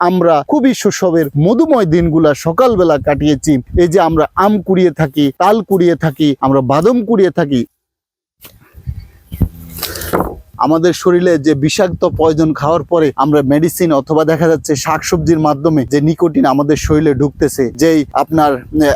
আমরা খুবই শৈশবের মধুময় দিনগুলা সকালবেলা কাটিয়েছি। এই যে আমরা আম কুড়িয়ে থাকি, তাল কুড়িয়ে থাকি, আমরা বাদম কুড়িয়ে থাকি আমাদের শরীরে যে বিষাক্ত পয়জন খাওয়ার পরে আমরা মেডিসিন অথবা দেখা যাচ্ছে শাকসবজির মাধ্যমে যে নিকোটিন আমাদের শরীরে ঢুকতেছে, যেই আপনার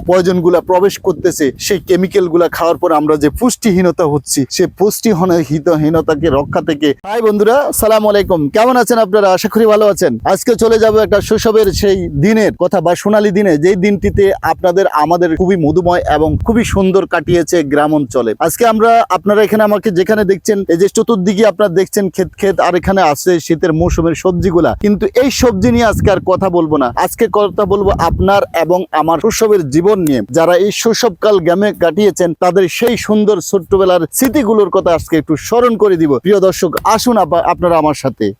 পয়জনগুলা প্রবেশ করতেছে, সেই কেমিক্যালগুলা খাওয়ার পর আমরা যে পুষ্টিহীনতা হচ্ছি, সে পুষ্টিহীনতাকে রক্ষা থেকে হাই বন্ধুরা সালাম আলাইকুম। কেমন আছেন আপনারা? আশা করি ভালো আছেন। আজকে চলে যাব একটা শৈশবের সেই দিনের কথা বা সোনালী দিনে, যেই দিনটিতে আপনাদের আমাদের খুবই মধুময় এবং খুবই সুন্দর কাটিয়েছে গ্রাম অঞ্চলে। আজকে আমরা, আপনারা এখানে আমাকে যেখানে দেখছেন, এই যে চতুর্দিকে আপনারা দেখছেন ক্ষেত ক্ষেত, আর এখানে আছে শীতের মৌসুমের সবজিগুলা। কিন্তু এই সবজি নিয়ে আজকে আর কথা বলব না। আজকে কথা বলব আপনার এবং আমার শৈশবের জীবন নিয়ে। যারা এই শৈশবকাল গ্রামে কাটিয়েছেন, তাদের সেই সুন্দর ছোট্টবেলার স্মৃতিগুলোর কথা আজকে একটু স্মরণ করে দিব। প্রিয় দর্শক, আসুন আপা- আপনারা আমার সাথে।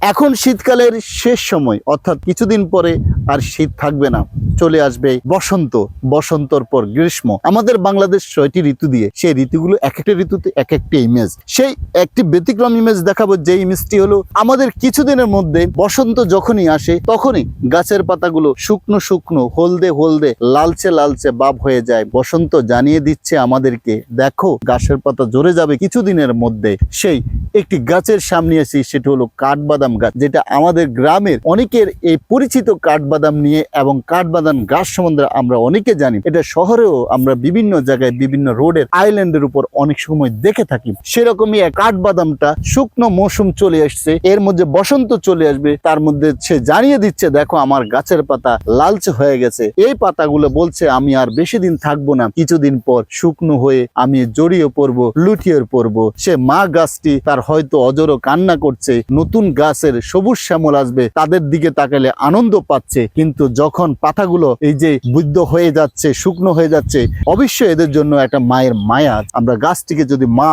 এখন শীতকালের শেষ সময়, অর্থাৎ কিছুদিন পরে আর শীত থাকবে না। চলে আসবে বসন্ত, বসন্তর পর গ্রীষ্ম। আমাদের বাংলাদেশ ছয়টি ঋতু দিয়ে, সেই ঋতুগুলো এক একটা ঋতুতে এক একটা ইমেজ সেই একটি ব্যতিক্রম ইমেজ দেখাবো, যে ইমেজটি হলো, আমাদের কিছুদিনের মধ্যে বসন্ত যখনই আসে, তখনই গাছের পাতাগুলো শুকনো শুকনো, হলদে হলদে, লালচে লালচে বাপ হয়ে যায়। বসন্ত জানিয়ে দিচ্ছে আমাদেরকে, দেখো, গাছের পাতা জোরে যাবে কিছুদিনের মধ্যে। সেই একটি গাছের সামনে আসি সেটা হলো কাঠবাদাম গাছ, যেটা আমাদের গ্রামের অনেকের এই পরিচিত কাঠবাদাম নিয়ে এবং কাঠবাদাম গাছ সম্বন্ধে আমরা অনেকে জানি। এটা শহরেও আমরা বিভিন্ন জায়গায় বিভিন্ন রোডের আইল্যান্ডের উপর অনেক সময় দেখে থাকি। সেরকমই কাঠবাদামটা শুকনো মৌসুম চলে আসছে, এর মধ্যে বসন্ত চলে আসবে, তার মধ্যে সে জানিয়ে দিচ্ছে, দেখো, আমার গাছের পাতা লালচে হয়ে গেছে। এই পাতাগুলো বলছে, আমি আর বেশি দিন থাকব না। কিছুদিন পর শুকনো হয়ে আমি জড়িয়ে পড়ব, লুটিয়ে পড়ব সে মা গাছটি তার হয়তো অজরো কান্না করছে। নতুন গাছের সবুজ শ্যামল আসবে, তাদের দিকে তাকালে আনন্দ পাচ্ছে। কিন্তু যখন পাতাগুলো এই যে বুদ্ধ হয়ে যাচ্ছে, শুকনো হয়ে যাচ্ছে, অবশ্যই এদের জন্য একটা মায়ের মায়া আমরা গাছটিকে যদি মা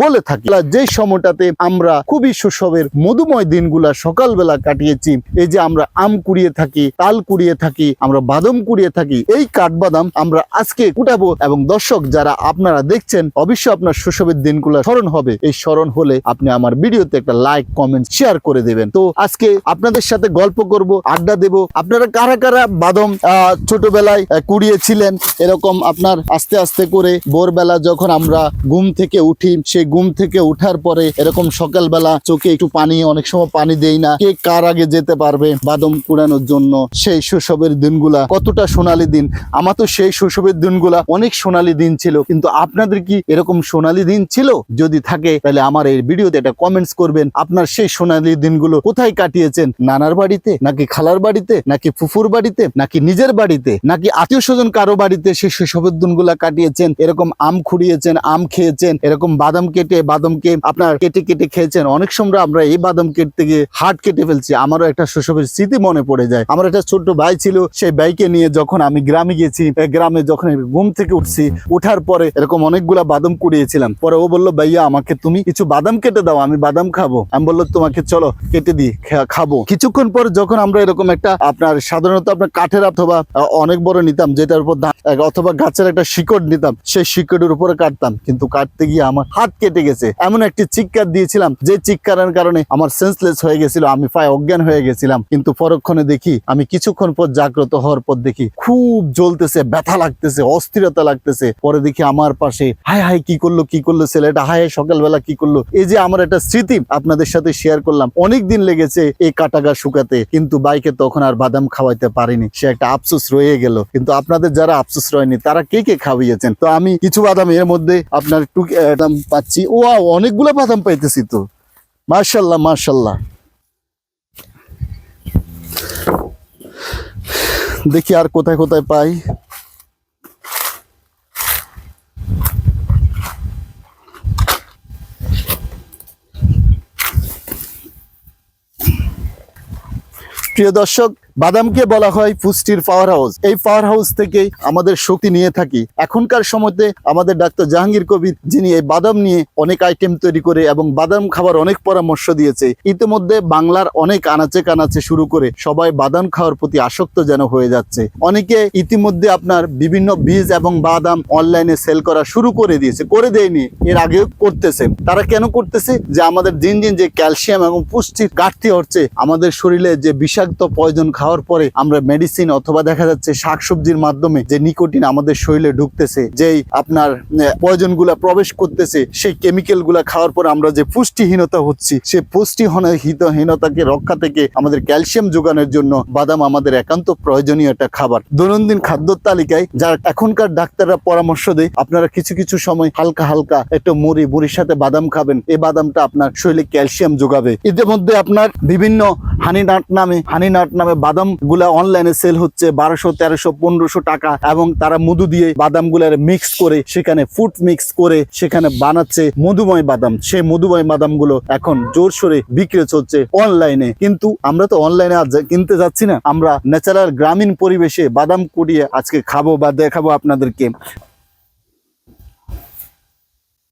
বলে থাকি যে সময়টাতে আমরা খুবই শৈশবের মধুময় দিনগুলা সকালবেলা কাটিয়েছি, এই যে আমরা আম কুড়িয়ে থাকি, তাল কুড়িয়ে থাকি, আমরা বাদাম কুড়িয়ে থাকি, এই কাঠবাদাম আমরা আজকে কুটাবো। এবং দর্শক, যারা আপনারা দেখছেন, অবশ্যই আপনার শৈশবের দিনগুলো স্মরণ হবে। এই স্মরণ হলে আপনি আমার ভিডিওতে একটা লাইক কমেন্ট শেয়ার করে দেবেন। তো আজকে আপনাদের সাথে গল্প করব, আড্ডা দেব। আপনারা কারা কারা বাদাম ছোটবেলায় কুড়িয়েছিলেন? এরকম আপনার আস্তে আস্তে করে ভোরবেলা যখন আমরা ঘুম থেকে উঠি, সেই ঘুম থেকে উঠার পরে এরকম সকালবেলা চোখে একটু পানি, অনেক সময় পানি দেই না। কে কার আগে যেতে পারবে বাদম কুড়ানোর জন্য? সেই শৈশবের দিনগুলা কতটা সোনালী দিন। আমার তো সেই শৈশবের দিনগুলা অনেক সোনালী দিন ছিল, কিন্তু আপনাদের কি এরকম সোনালী দিন ছিল? যদি থাকে, তাহলে আমার এই ভিডিওতে একটা কমেন্টস করবেন। আপনার সেই সোনালী দিনগুলো কোথায় কাটিয়েছেন? নানার বাড়িতে, নাকি খালার বাড়িতে, নাকি ফুফুর বাড়িতে, নাকি নিজের বাড়িতে, নাকি আত্মীয় স্বজন কারও বাড়িতে সেই শৈশবের দিনগুলা কাটিয়েছেন? এরকম আম খুঁড়িয়েছেন, আম খেয়েছেন, এরকম বাদাম কেটে, বাদামকে আপনার কেটে কেটে খেয়েছেন। অনেক সময় আমরা এই বাদাম কেটে গিয়ে হাট কেটে ফেলছি। আমারও একটা শৈশবের স্মৃতি মনে পড়ে যায়। আমার একটা ছোট্ট ভাই ছিল, সেই বাইকে নিয়ে যখন আমি গ্রামে গেছি গ্রামে যখন ঘুম থেকে উঠছি উঠার পরে এরকম অনেকগুলা বাদাম কুড়িয়েছিলাম। পরে ও বলল, ভাইয়া, আমাকে তুমি কিছু বাদাম কেটে দাও, আমি বাদাম খাব। আমি বলল, তোমাকে চলো কেটে দিই খাব। কিছুক্ষণ পর যখন আমরা এরকম একটা আপনার সাধারণত আপনার কাঠের অথবা অনেক বড় নিতাম, যেটার উপর অথবা গাছের একটা শিকড় নিতাম, সেই শিকড়ের উপরে কাটতাম। কিন্তু কাটতে গিয়ে আমার হাত কেটে গেছে। এমন একটি চিৎকার দিয়েছিলাম, যে চিৎকারের কারণে আমার সেন্সলেস হয়ে গেছিল, আমি প্রায় অজ্ঞান হয়ে গেছিলাম। কিন্তু পরক্ষণে দেখি, আমি কিছুক্ষণ পর জাগ্রত হওয়ার পর দেখি, খুব জ্বলতেছে, ব্যথা লাগতেছে, অস্থিরতা লাগতেছে। পরে দেখি আমার পাশে, হায় হায়, কি করল কি করল ছেলেটা? হায় সকালবেলা কি করল? এই যে আমার একটা স্মৃতি আপনাদের সাথে শেয়ার করলাম। অনেক দিন লেগেছে এই কাটাগা শুকাতে কিন্তু বাইকে তখন আর বাদাম খাওয়াইতে পারিনি। সে একটা আফসোস রয়ে গেল। কিন্তু আপনাদের যারা আফসোস রয়নি তারা কে কে খাওয়িয়েছেন? তো আমি কিছু বাদাম এর মধ্যে আপনার আহ, বাদাম পাচ্ছি। ও অনেকগুলো বাদাম পাইতেছি তো। মার্শাল্লাহ মার্শাল্লাহ দেখি আর কোথায় কোথায় পাই। প্রিয় দর্শক বাদামকে বলা হয় পুষ্টির পাওয়ার হাউস এই পাওয়ার হাউস থেকেই আমাদের শক্তি নিয়ে থাকি। এখনকার সময়তে আমাদের ডাক্তার জাহাঙ্গীর কবির যিনি এই বাদাম নিয়ে অনেক আইটেম তৈরি করে এবং বাদাম খাবার অনেক পরামর্শ দিয়েছে, ইতিমধ্যে বাংলার অনেক আনাচে কানাচে শুরু করে সবাই বাদাম খাওয়ার প্রতি আসক্ত যেন হয়ে যাচ্ছে। অনেকে ইতিমধ্যে আপনার বিভিন্ন বীজ এবং বাদাম অনলাইনে সেল করা শুরু করে দিয়েছে, করে দেয়নি, এর আগেও করতেছে। তারা কেন করতেছে? যে আমাদের দিন দিন যে ক্যালসিয়াম এবং পুষ্টির ঘাটতি হচ্ছে, আমাদের শরীরে যে বিষাক্ত পয়জন খাওয়ার পরে আমরা মেডিসিন অথবা দেখা যাচ্ছে শাকসবজির মাধ্যমে যে নিকোটিন আমাদের শরীরে ঢুকতেছে, যেই আপনার পয়জনগুলা প্রবেশ করতেছে, সেই কেমিক্যালগুলা খাওয়ার পরে আমরা যে পুষ্টিহীনতা হচ্ছি সেই পুষ্টিহীনতাকে রক্ষা থেকে আমাদের ক্যালসিয়াম যোগানোর জন্য বাদাম আমাদের একান্ত প্রয়োজনীয় একটা খাবার। দৈনন্দিন খাদ্য তালিকায় যার এখনকার ডাক্তাররা পরামর্শ দেয়, আপনারা কিছু কিছু সময় হালকা হালকা একটু মুড়ি, মুড়ির সাথে বাদাম খাবেন এই বাদামটা আপনার শরীরে ক্যালসিয়াম যোগাবে। ইতিমধ্যে আপনার বিভিন্ন হানি নাট নামে হানি নাট নামে বাদামগুলা অনলাইনে সেল হচ্ছে বারোশো, তেরোশো, পনেরোশো টাকা এবং তারা মধু দিয়ে বাদামগুলার মিক্স করে সেখানে ফুড মিক্স করে সেখানে বানাচ্ছে মধুময় বাদাম। সেই মধুময় বাদামগুলো এখন জোর সোরে বিক্রি চলছে অনলাইনে কিন্তু আমরা তো অনলাইনে আজ কিনতে যাচ্ছি না। আমরা ন্যাচারাল গ্রামীণ পরিবেশে বাদাম কুড়িয়ে আজকে খাব বা দেখাবো আপনাদেরকে।